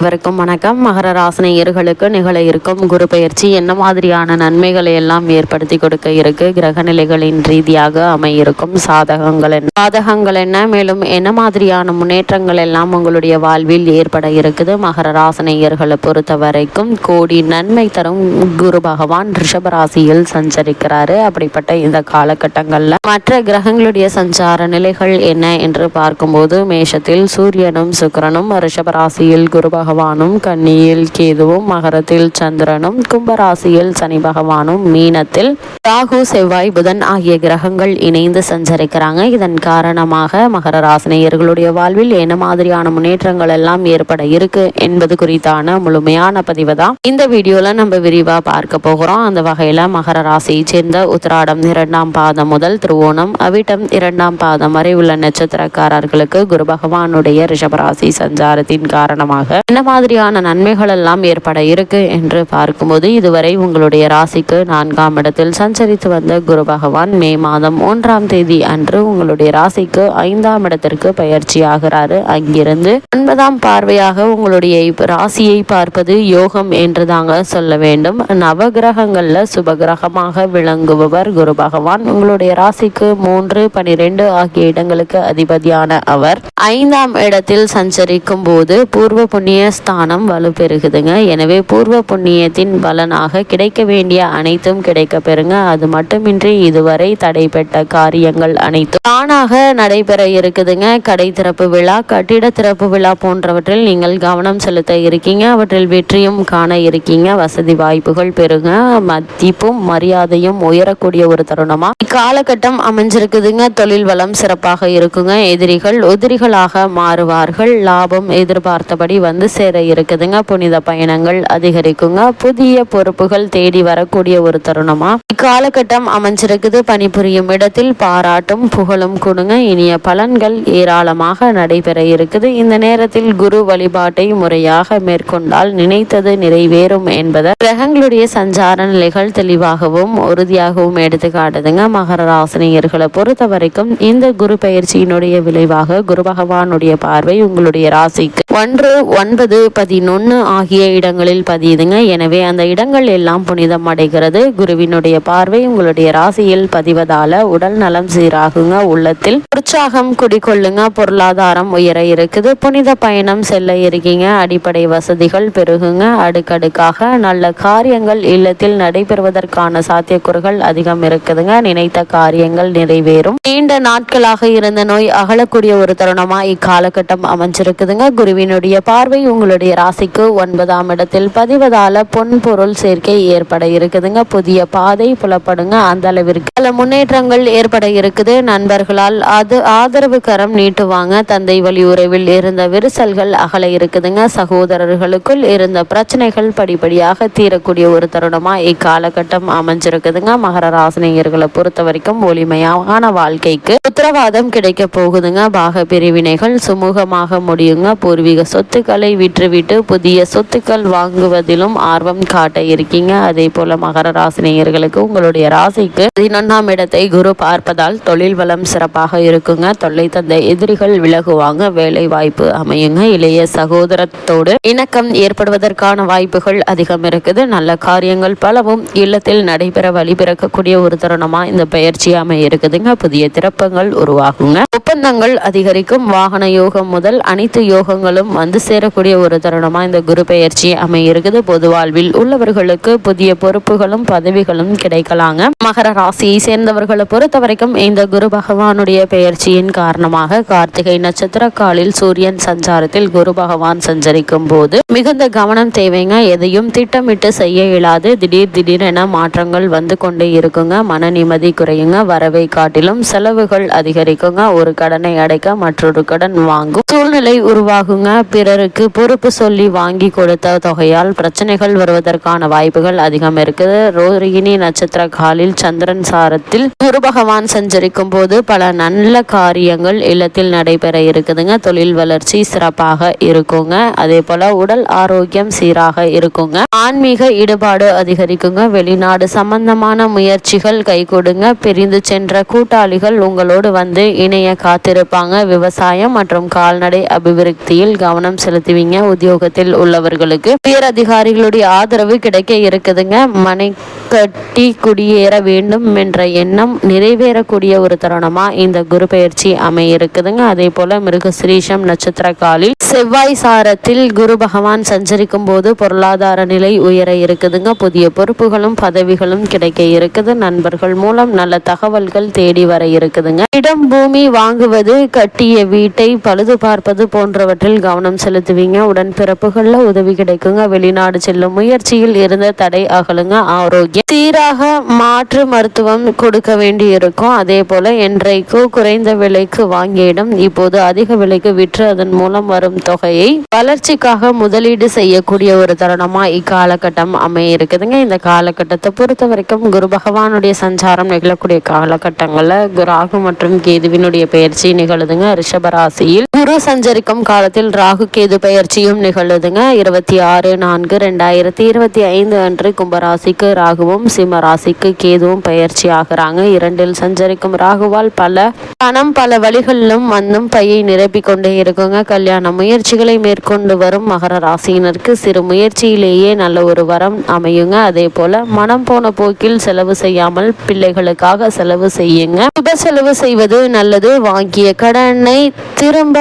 அனைவருக்கும் வணக்கம். மகர ராசினியர்களுக்கு நிகழ இருக்கும் குரு பயிற்சி என்ன மாதிரியான நன்மைகளை எல்லாம் ஏற்படுத்தி கொடுக்க இருக்கு? கிரக நிலைகளின் ரீதியாக அமையிருக்கும் சாதகங்கள் என்ன? சாதகங்கள் என்ன? மேலும் என்ன மாதிரியான முன்னேற்றங்கள் எல்லாம் உங்களுடைய வாழ்வில் ஏற்பட இருக்குது? மகர ராசினியர்களை பொறுத்த வரைக்கும் கோடி நன்மை தரும் குரு பகவான் ரிஷப ராசியில் சஞ்சரிக்கிறாரு. அப்படிப்பட்ட இந்த காலகட்டங்கள்ல மற்ற கிரகங்களுடைய சஞ்சார நிலைகள் என்ன என்று பார்க்கும்போது மேஷத்தில் சூரியனும் சுக்கிரனும் ரிஷப ராசியில் குரு பகவானும் கன்னியில் கேதுவும் மகரத்தில் சந்திரனும் கும்பராசியில் சனி பகவானும் மீனத்தில் ராகு செவ்வாய் புதன் ஆகிய கிரகங்கள் இணைந்து சஞ்சரிக்கிறாங்க. இதன் காரணமாக மகர ராசினியர்களுடைய வாழ்வில் என்ன மாதிரியான முன்னேற்றங்கள் எல்லாம் ஏற்பட இருக்கு என்பது குறித்தான முழுமையான பதிவு தான். இந்த வீடியோல நம்ம விரிவா பார்க்க போகிறோம். அந்த வகையில மகர ராசியை சேர்ந்த உத்திராடம் இரண்டாம் பாதம் முதல் திருவோணம் அவிட்டம் இரண்டாம் பாதம் வரை உள்ள நட்சத்திரக்காரர்களுக்கு குரு பகவானுடைய ரிஷபராசி சஞ்சாரத்தின் காரணமாக என்ன மாதிரியான நன்மைகள் எல்லாம் ஏற்பட இருக்கு என்று பார்க்கும்போது இதுவரை உங்களுடைய ராசிக்கு நான்காம் இடத்தில் சஞ்சரித்து வந்த குரு பகவான் மே மாதம் ஒன்றாம் தேதி அன்று உங்களுடைய ராசிக்கு ஐந்தாம் இடத்திற்கு பயிற்சி ஆகிறாரு. அங்கிருந்து ஒன்பதாம் பார்வையாக உங்களுடைய ராசியை பார்ப்பது யோகம் என்று தாங்க சொல்ல வேண்டும். நவகிரகங்கள்ல சுபகிரகமாக விளங்குபவர் குரு பகவான். உங்களுடைய ராசிக்கு மூன்று பனிரெண்டு ஆகிய இடங்களுக்கு அதிபதியான அவர். ஐந்தாம் இடத்தில் சஞ்சரிக்கும் போது பூர்வ புண்ணிய ஸ்தானம் வலுப்பெறுகுதுங்க. எனவே பூர்வ புண்ணியத்தின் பலனாக கிடைக்க வேண்டிய அனைத்தும் கிடைக்க பெறுங்க. அது மட்டுமின்றி இதுவரை தடைப்பட்ட காரியங்கள் அனைத்தும் தானாக நடைபெற இருக்குதுங்க. கடை திறப்பு விழா கட்டிட திறப்பு விழா போன்றவற்றில் நீங்கள் கவனம் செலுத்த இருக்கீங்க. அவற்றில் வெற்றியும் காண இருக்கீங்க. வசதி வாய்ப்புகள் பெறுங்க. மதிப்பும் மரியாதையும் உயரக்கூடிய ஒரு தருணமா? இக்காலகட்டம் அமைஞ்சிருக்குதுங்க. தொழில் வளம் சிறப்பாக இருக்குங்க. எதிரிகள் உதிரிகளாக மாறுவார்கள். லாபம் எதிர்பார்த்தபடி வந்து சேர இருக்குதுங்க. புனித பயணங்கள் அதிகரிக்குங்க. புதிய பொறுப்புகள் தேடி வரக்கூடிய ஒரு தருணமா? இக்காலகட்டம் அமைஞ்சிருக்குது. பணிபுரியும் இடத்தில் பாராட்டும் புகழும் கொடுங்க. இனிய பலன்கள் ஏராளமாக நடைபெற இருக்குது. இந்த நேரத்தில் குரு வழிபாட்டை முறையாக மேற்கொண்டால் நினைத்தது நிறைவேறும் என்பதை கிரகங்களுடைய சஞ்சார நிலைகள் தெளிவாகவும் உறுதியாகவும் எடுத்து காட்டுதுங்க. மகர ராசினியர்களை பொறுத்த வரைக்கும் இந்த குரு பயிற்சியினுடைய விளைவாக குரு பகவானுடைய பார்வை உங்களுடைய ராசிக்கு ஒன்று ஒன்பது பதினொன்று ஆகிய இடங்களில் பதியுதுங்க. எனவே அந்த இடங்கள் எல்லாம் புனிதம் அடைகிறது. குருவினுடைய பார்வை உங்களுடைய ராசியில் பதிவதால உடல் நலம் சீராகுங்க. உள்ளத்தில் உற்சாகம் குடிக்கொள்ளுங்க பொருளாதாரம் உயர இருக்குது. புனித பயணம் செல்ல இருக்கீங்க அடிப்படை வசதிகள் பெருகுங்க. அடுக்கடுக்காக நல்ல காரியங்கள் இல்லத்தில் நடைபெறுவதற்கான சாத்தியக்கூறுகள் அதிகம் இருக்குதுங்க. நினைத்த காரியங்கள் நிறைவேறும். நீண்ட நாட்களாக இருந்த நோய் அகலக்கூடிய ஒரு தருணமா இக்காலகட்டம் அமைஞ்சிருக்குதுங்க. குருவி குருவினுடைய பார்வை உங்களுடைய ராசிக்கு ஒன்பதாம் இடத்தில் பதிவதால பொன் பொருள் சேர்க்கை ஏற்பட இருக்குதுங்க. புதிய பாதை புலப்படுங்க. அந்த அளவிற்கு பல முன்னேற்றங்கள் ஏற்பட இருக்குது. நண்பர்களால் அது ஆதரவு கரம் நீட்டுவாங்க. தந்தை வழி உறவில் இருந்த விரிசல்கள் அகல இருக்குதுங்க. சகோதரர்களுக்குள் இருந்த பிரச்சனைகள் படிப்படியாக தீரக்கூடிய ஒரு தருணமா இக்காலகட்டம் அமைஞ்சிருக்குதுங்க. மகர ராசினியர்களை பொறுத்த வரைக்கும் ஒளிமையான வாழ்க்கைக்கு உத்தரவாதம் கிடைக்க போகுதுங்க. பாக பிரிவினைகள் சுமூகமாக முடியுங்க. பூர்வீக சொத்துக்களை விற்றுவிட்டு புதிய சொத்துக்கள் வாங்குவதிலும் ஆர்வம் காட்ட இருக்கீங்க. அதே போல மகர ராசினியர்களுக்கு உங்களுடைய ராசிக்கு பதினொன்றாம் இடத்தை குரு பார்ப்பதால் தொழில் வளம் சிறப்பாக இருக்குங்க. தொல்லை தந்த எதிரிகள் விலகுவாங்க. வேலை வாய்ப்பு அமையுங்க. இளைய சகோதரத்தோடு இணக்கம் ஏற்படுவதற்கான வாய்ப்புகள் அதிகம் இருக்குது. நல்ல காரியங்கள் பலவும் இல்லத்தில் நடைபெற வழிபிறக்கக்கூடிய ஒரு தருணமா இந்த பயிற்சி அமைய இருக்குதுங்க. புதிய திறப்பங்கள் உருவாகுங்க. ஒப்பந்தங்கள் அதிகரிக்கும். வாகன யோகம் முதல் அனைத்து யோகங்களும் வந்து சேரக்கூடிய ஒரு தருணமா இந்த குரு பெயர்ச்சி அமையிருக்குது. பொதுவாழ்வில் பொது வாழ்வில் உள்ளவர்களுக்கு புதிய பொறுப்புகளும் பதவிகளும் கிடைக்கலாங்க. மகர ராசியை சேர்ந்தவர்களை பொறுத்த வரைக்கும் இந்த குரு பகவானுடைய பெயர்ச்சியின் காரணமாக கார்த்திகை நட்சத்திர காலில் சூரியன் சஞ்சாரத்தில் குரு பகவான் சஞ்சரிக்கும் போது மிகுந்த கவனம் தேவைங்க. எதையும் திட்டமிட்டு செய்ய இயலாது. திடீர் திடீரென மாற்றங்கள் வந்து கொண்டே இருக்குங்க. மன நிம்மதி குறையுங்க. வரவை காட்டிலும் செலவுகள் அதிகரிக்குங்க. ஒரு கடனை அடைக்க மற்றொரு கடன் வாங்கும் சூழ்நிலை உருவாகுங்க. பிறருக்கு பொறுப்பு சொல்லி வாங்கி கொடுத்த தொகையால் பிரச்சனைகள் வருவதற்கான வாய்ப்புகள் அதிகம் இருக்குது. ரோகிணி நட்சத்திர காலில் சந்திரன் சாரத்தில் குரு பகவான் சஞ்சரிக்கும் போது பல நல்ல காரியங்கள் இல்லத்தில் நடைபெற இருக்குதுங்க. தொழில் வளர்ச்சி சிறப்பாக இருக்குங்க. அதே போல உடல் ஆரோக்கியம் சீராக இருக்குங்க. ஆன்மீக ஈடுபாடு அதிகரிக்குங்க. வெளிநாடு சம்பந்தமான முயற்சிகள் கை கொடுங்க பிரிந்து சென்ற கூட்டாளிகள் உங்களோடு வந்து இணைய காத்திருப்பாங்க. விவசாயம் மற்றும் கால்நடை அபிவிருத்தியில் கவனம் செலுத்துவீங்க உத்தியோகத்தில் உள்ளவர்களுக்கு. உயர் அதிகாரிகளுடைய ஆதரவு கிடைக்க இருக்குதுங்க. மனை கட்டி குடியேற வேண்டும் என்ற எண்ணம் நிறைவேறக்கூடிய ஒரு தருணமா இந்த குரு பயிற்சி அமைய இருக்குதுங்க அதே போல மிருகசிரீஷம் நட்சத்திர காலில் செவ்வாய் சாரத்தில் குரு பகவான் சஞ்சரிக்கும் போது பொருளாதார நிலை உயர இருக்குதுங்க. புதிய பொறுப்புகளும் பதவிகளும் கிடைக்க இருக்குது. நண்பர்கள் மூலம் நல்ல தகவல்கள் தேடி வர இருக்குதுங்க. இடம் பூமி வாங்குவது கட்டிய வீட்டை பழுது பார்ப்பது போன்றவற்றில் கவனம் செலுத்துவீங்க. உடன்பிறப்புகள்ல உதவி கிடைக்குங்க. வெளிநாடு செல்லும் முயற்சியில் இருந்த தடை அகலுங்க. ஆரோக்கியம் சீராக மாற்று மருத்துவம் கொடுக்க வேண்டி இருக்கும் அதே போல என்றைக்கோ குறைந்த விலைக்கு வாங்கிய இடம் இப்போது அதிக விலைக்கு விற்று அதன் மூலம் வரும் தொகையை வளர்ச்சிக்காக முதலீடு செய்யக்கூடிய ஒரு தருணமா இக்காலகட்டம் அமைய இருக்குதுங்க இந்த காலகட்டத்தை பொறுத்த வரைக்கும் குரு பகவானுடைய சஞ்சாரம் நிகழக்கூடிய காலகட்டங்கள்ல குராகு மற்றும் கேதுவினுடைய பயிற்சி நிகழுதுங்க. ரிஷபராசியில் குரு சஞ்சரிக்கும் காலத்தில் ராகு கேது பயிற்சியும் நிகழுதுங்க. இருபத்தி ஆறு நான்கு ரெண்டாயிரத்தி இருபத்தி ஐந்து அன்று கும்பராசிக்கு ராகுவும் சிம்ம ராசிக்கு கேதுவும் பயிற்சி ஆகிறாங்க. இரண்டில் சஞ்சரிக்கும் ராகுவால் பல பணம் பல வழிகளிலும் வந்தும் பையை நிரப்பிக் கொண்டே இருக்குங்க. கல்யாண முயற்சிகளை மேற்கொண்டு வரும் மகர ராசியினருக்கு சிறு முயற்சியிலேயே நல்ல ஒரு வரம் அமையுங்க. அதே போல மனம் போன போக்கில் செலவு செய்யாமல் பிள்ளைகளுக்காக செலவு செய்யுங்க. சுப செலவு செய்வது நல்லது. வாங்கிய கடனை திரும்ப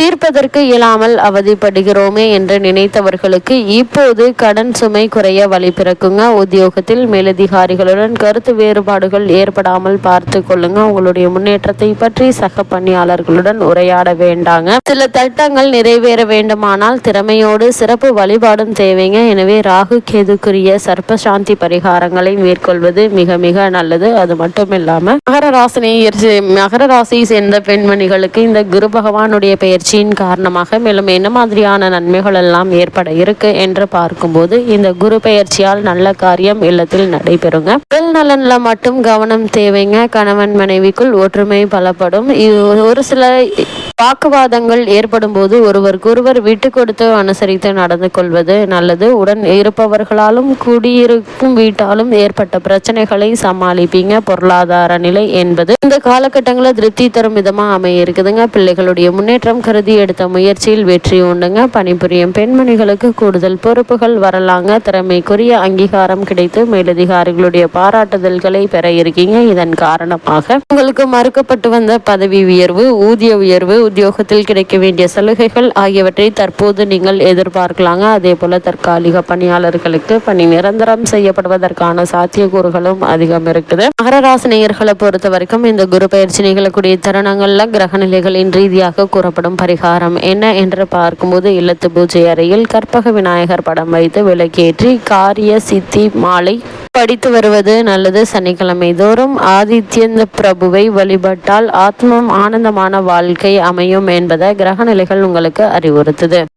தீர்ப்பதற்கு இயலாமல் அவதிப்படுகிறோமே என்று நினைத்தவர்களுக்கு இப்போது கடன் சுமை குறைய வழி பிறக்குங்க. உத்தியோகத்தில் மேலதிகாரிகளுடன் கருத்து வேறுபாடுகள் ஏற்படாமல் பார்த்து கொள்ளுங்க. உங்களுடைய முன்னேற்றத்தை பற்றி சக பணியாளர்களுடன் உரையாட வேண்டாங்க. சில திட்டங்கள் நிறைவேற வேண்டுமானால் திறமையோடு சிறப்பு வழிபாடும் தேவைங்க. எனவே ராகு கேதுக்குரிய சர்ப்ப சாந்தி பரிகாரங்களை மேற்கொள்வது மிக மிக நல்லது. அது மட்டும் இல்லாம மகர ராசினை மகர ராசியை சேர்ந்த பெண்மணிகளுக்கு இந்த குரு பகவானுடைய பயிற்சியின் காரணமாக மேலும் என்ன மாதிரியான நன்மைகள் எல்லாம் ஏற்பட இருக்கு என்று பார்க்கும்போது இந்த குரு பயிற்சியால் நல்ல காரியம் இல்லத்தில் நடைபெறுங்க. உடல் நலன்ல மட்டும் கவனம் தேவைங்க. கணவன் மனைவிக்குள் ஒற்றுமை பலப்படும். ஒரு சில வாக்குவாதங்கள் ஏற்படும் போது ஒருவருக்கொருவர் விட்டு கொடுத்து அனுசரித்து நடந்து கொள்வது நல்லது. உடன் இருப்பவர்களாலும் குடியிருக்கும் வீட்டாலும் ஏற்பட்ட பிரச்சனைகளை சமாளிப்பீங்க. பொருளாதார நிலை என்பது இந்த காலகட்டங்களில் திருப்தி தரும் விதமா அமைய இருக்குதுங்க. பிள்ளைகளுடைய முன்னேற்றம் கருதி எடுத்த முயற்சியில் வெற்றி உண்டுங்க. பணிபுரியும் பெண்மணிகளுக்கு கூடுதல் பொறுப்புகள் வரலாங்க. திறமைக்குரிய அங்கீகாரம் கிடைத்து மேலதிகாரிகளுடைய பாராட்டுதல்களை பெற இருக்கீங்க. இதன் காரணமாக உங்களுக்கு மறுக்கப்பட்டு வந்த பதவி உயர்வு ஊதிய உயர்வு உத்தியோகத்தில் கிடைக்க வேண்டிய சலுகைகள் ஆகியவற்றை தற்போது நீங்கள் எதிர்பார்க்கலாங்க. அதே போல தற்காலிக பணியாளர்களுக்கு பணி நிரந்தரம் செய்யப்படுவதற்கான சாத்தியக்கூறுகளும் அதிகம் இருக்குது. மகர பொறுத்த வரைக்கும் இந்த குரு பயிற்சி நிகழக்கூடிய தருணங்கள்ல கிரக நிலைகளின் ரீதியாக கூறப்படும் பரிகாரம் என்ன என்று பார்க்கும்போது இல்லத்து பூஜை அறையில் கற்பக விநாயகர் படம் வைத்து விளக்கேற்றி காரிய சித்தி மாலை படித்து வருவது நல்லது. சனிக்கிழமை தோறும் ஆதித்யந்த பிரபுவை வழிபட்டால் ஆத்மம் ஆனந்தமான வாழ்க்கை அமையும் என்பதை கிரக நிலைகள் உங்களுக்கு அறிவுறுத்துது.